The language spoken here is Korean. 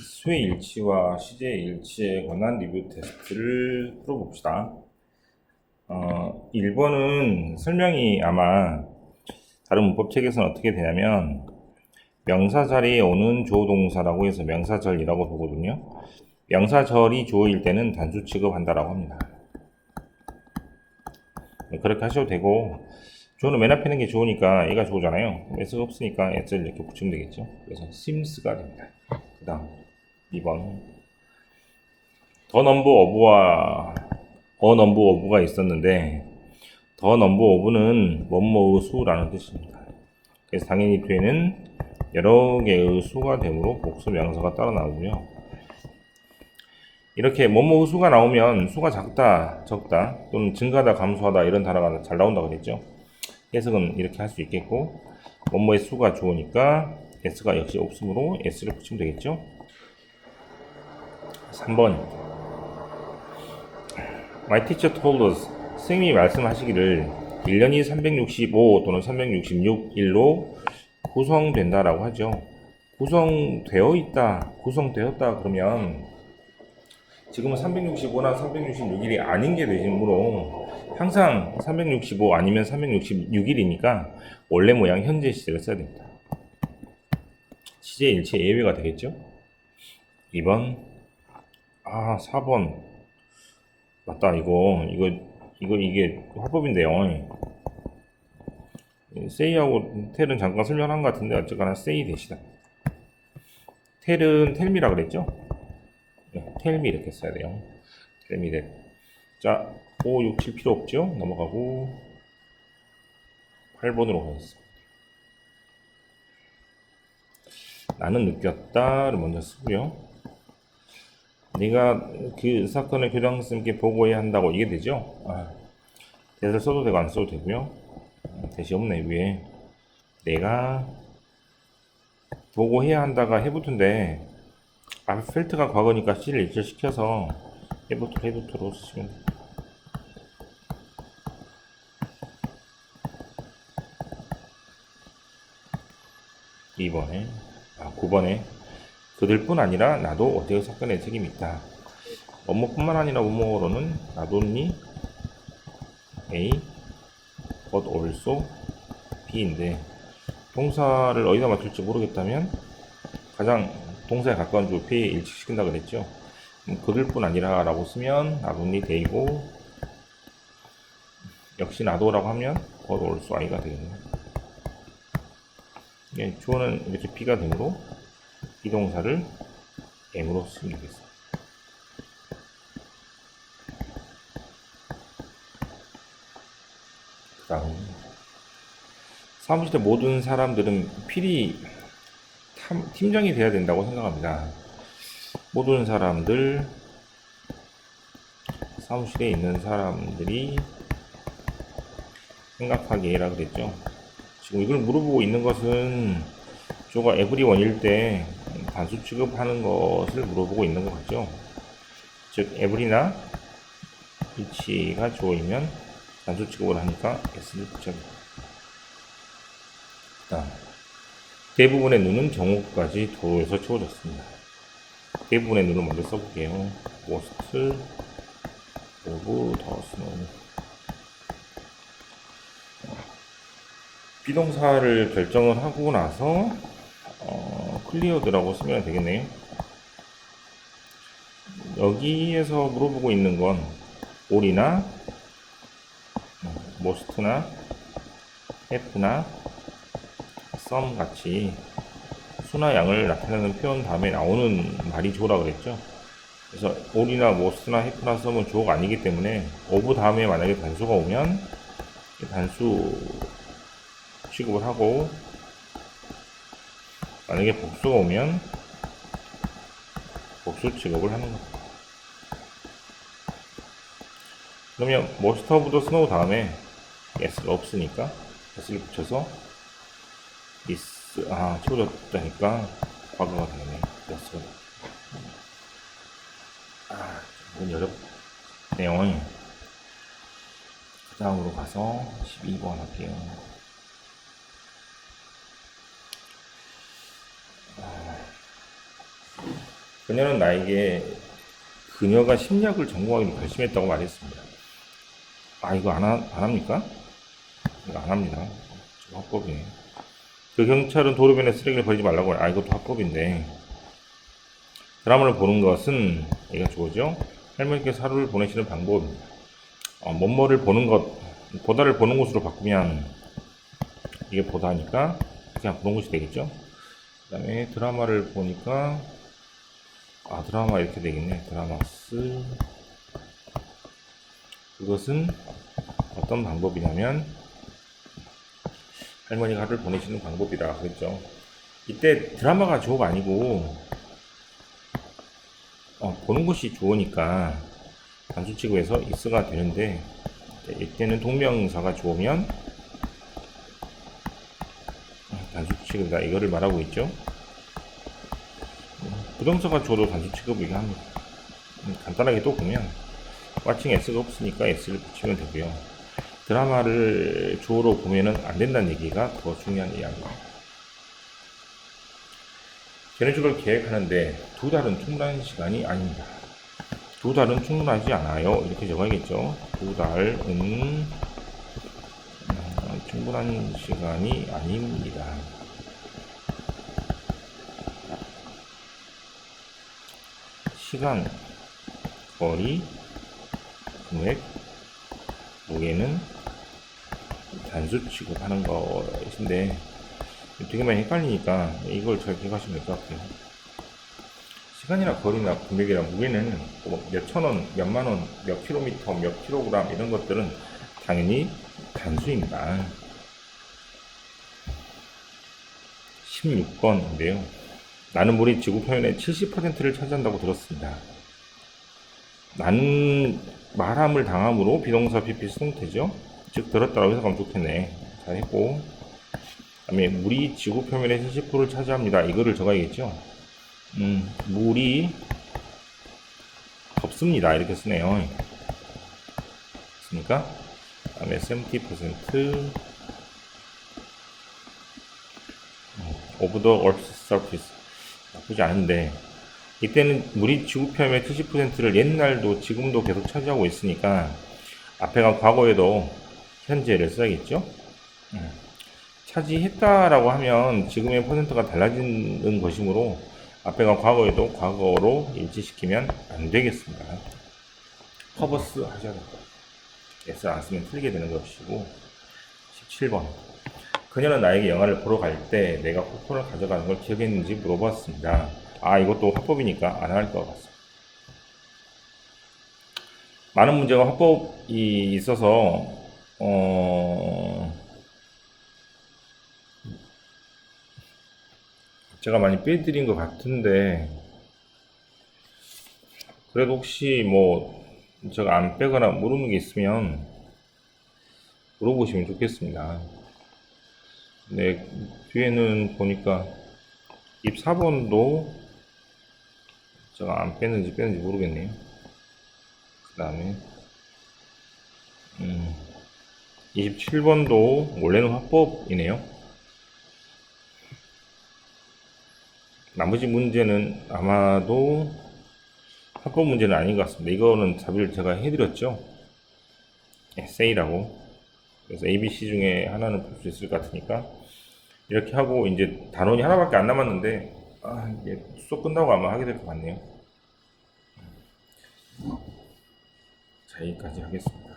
수의 일치와 시제의 일치에 관한 리뷰 테스트를 풀어봅시다. 어, 1번은 설명이 아마 다른 문법 책에서는 어떻게 되냐면 명사 자리에 오는 조 동사라고 해서 명사절이라고 보거든요. 명사절이 조일 때는 단수 취급한다라고 합니다. 네, 그렇게 하셔도 되고 조는 맨 앞에 있는 게 좋으니까 얘가 좋잖아요. S가 없으니까 S를 이렇게 붙이면 되겠죠. 그래서 sims가 됩니다. 그 다음 2번 더 넘버 오브와 어 넘버 오브가 있었는데 더 넘버 오브는 뭐뭐의 수라는 뜻입니다. 그래서 당연히 뒤에는 여러 개의 수가 되므로 복수 명사가 따라 나오고요. 이렇게 뭐뭐의 수가 나오면 수가 작다, 적다 또는 증가다, 감소하다 이런 단어가 잘 나온다고 그랬죠. 해석은 이렇게 할 수 있겠고 뭐뭐의 수가 좋으니까 s가 역시 없으므로 s를 붙이면 되겠죠. 3번 My teacher told us 선생님이 말씀하시기를 1년이 365 또는 366일로 구성된다라고 하죠. 구성되어 있다, 구성되었다 그러면 지금은 365나 366일이 아닌 게 되므로 항상 365 아니면 366일이니까 원래 모양 현재 시제를 써야 됩니다. 시제 일체 예외가 되겠죠? 2번 아 4번. 맞다 이거. 이거 이거 이게 화법인데요. 세이하고 텔은 잠깐 설명한 것 같은데 어쨌거나 세이 대시다. 텔은 텔미라 그랬죠? 네, 텔미 이렇게 써야 돼요. 텔미 대. 자, 5, 6, 7 필요 없죠? 넘어가고 8번으로 가겠습니다. 나는 느꼈다를 먼저 쓰고요 네가 그 사건을 교장 선생님께 보고해야 한다고 이게 되죠? 아, 대를 써도 되고 안 써도 되고요. 아, 대시 없네 위에. 내가 보고해야 한다가 해부터인데 아 펠트가 과거니까 C를 일치시켜서 해부터 해부터로 쓰시면 돼요. 이번에 아 9번에 그들뿐 아니라 나도 어제의 사건에 책임이 있다. 업무뿐만 아니라 뭐뭐로는 나도니 A, but also B인데 동사를 어디다 맞출지 모르겠다면 가장 동사에 가까운 주 B에 일치시킨다 그랬죠. 그들뿐 아니라 라고 쓰면 나도니 데이고 역시 나도라고 하면 but also I가 되겠네요. 예, 주어는 이렇게 B가 되므로 비동사를 M으로 쓰면 되겠습니다. 그 다음 사무실의 모든 사람들은 필히 탐- 팀장이 돼야 된다고 생각합니다. 모든 사람들 사무실에 있는 사람들이 생각하기에라 그랬죠. 지금 이걸 물어보고 있는 것은 조가 에브리원일 때 단수 취급하는 것을 물어보고 있는 것 같죠. 즉 에브리나 위치가 주어이면 단수 취급을 하니까 s를. 그다음 대부분의 눈은 정오까지 도로에서 채워졌습니다. 대부분의 눈을 먼저 써볼게요. most of the snow 비동사를 결정을 하고 나서 어, 클리어드라고 쓰면 되겠네요. 여기에서 물어보고 있는 건 올이나 most나 have나 some 같이 수나 양을 나타내는 표현 다음에 나오는 말이 주어라 그랬죠. 그래서 올이나 most나 have나 some은 주어가 아니기 때문에 of 다음에 만약에 단수가 오면 이 단수 취급을 하고 만약에 복수가 오면 복수 취급을 하는 거죠. 그러면 most of the snow 다음에 s가 없으니까 s를 붙여서 is 아 채워졌다니까 과거가 되네. S가 아 이건 어렵네요 그 다음으로 가서 12번 할게요 그녀는 나에게 그녀가 심리학을 전공하기로 결심했다고 말했습니다. 아 이거 안, 하, 안 합니까? 이거 안 합니다. 저 합법이네. 그 경찰은 도로변에 쓰레기를 버리지 말라고 아 이것도 합법인데 드라마를 보는 것은 이가 좋으죠. 할머니께서 하루를 보내시는 방법입니다. 어, 뭐뭐를 보는 것 보다를 보는 곳으로 바꾸면 이게 보다니까 그냥 보는 곳이 되겠죠. 그 다음에 드라마를 보니까 아 드라마 이렇게 되겠네. 드라마스 그것은 어떤 방법이냐면 할머니가 하루를 보내시는 방법이라 그랬죠. 이때 드라마가 주어가 아니고 어, 보는 것이 좋으니까 단수 취급해서 있어가 되는데 자, 이때는 동명사가 좋으면 어, 단수 취급이다 이거를 말하고 있죠. 음, 부동사가 줘도 단수 취급이긴 합니다. 음, 간단하게 또 보면 마칭 S가 없으니까 S를 붙이면 되고요. 드라마를 주어로 보면은 안 된다는 얘기가 더 중요한 이야기입니다. 견해주를 계획하는데 두 달은 충분한 시간이 아닙니다. 두 달은 충분하지 않아요. 이렇게 적어야겠죠. 두 달은 음, 충분한 시간이 아닙니다. 시간, 거리, 금액, 무게는 단수 취급하는 것인데 되게 많이 헷갈리니까 이걸 잘 기억하시면 될 것 같아요. 시간이나 거리나 금액이나 무게는 뭐 몇천 원, 몇만 원, 몇 킬로미터, 몇 킬로그램 이런 것들은 당연히 단수입니다. 16번인데요. 나는 물이 지구 표면의 70%를 차지한다고 들었습니다. 나는 말함을 당함으로 비동사 PP 수동태죠. 즉 들었다라고 해석하면 좋겠네. 잘했고 그다음에 물이 지구 표면의 70%를 차지합니다. 이거를 적어야겠죠. 음, 물이 덥습니다. 이렇게 쓰네요. 됐습니까? 그다음에 70% of the Earth's surface 나쁘지 않은데 이때는 물이 지구 표면의 70%를 옛날도 지금도 계속 차지하고 있으니까 앞에가 과거에도 현재를 써야겠죠. 음. 차지했다라고 하면 지금의 퍼센트가 달라지는 것이므로 앞에가 과거에도 과거로 일치시키면 안 되겠습니다. 커버스 하셔야 됩니다. S 안 쓰면 틀리게 되는 것이고 17번 그녀는 나에게 영화를 보러 갈 때 내가 쿠폰을 가져가는 걸 기억했는지 물어봤습니다. 아 이것도 합법이니까 안 할 것 같습니다. 많은 문제가 합법이 있어서 어... 제가 많이 빼드린 것 같은데 그래도 혹시 뭐 제가 안 빼거나 모르는 게 있으면 물어보시면 좋겠습니다. 네, 뒤에는 보니까 입 4번도 제가 안 뺐는지 뺐는지 모르겠네요. 그 다음에 음, 27번도 원래는 합법이네요. 나머지 문제는 아마도 합법 문제는 아닌 것 같습니다. 이거는 답을 제가 해드렸죠. 에세이라고. 그래서 ABC 중에 하나는 볼 수 있을 것 같으니까 이렇게 하고 이제 단원이 하나밖에 안 남았는데 아, 이게 수업 끝나고 아마 하게 될 것 같네요. 자, 여기까지 하겠습니다.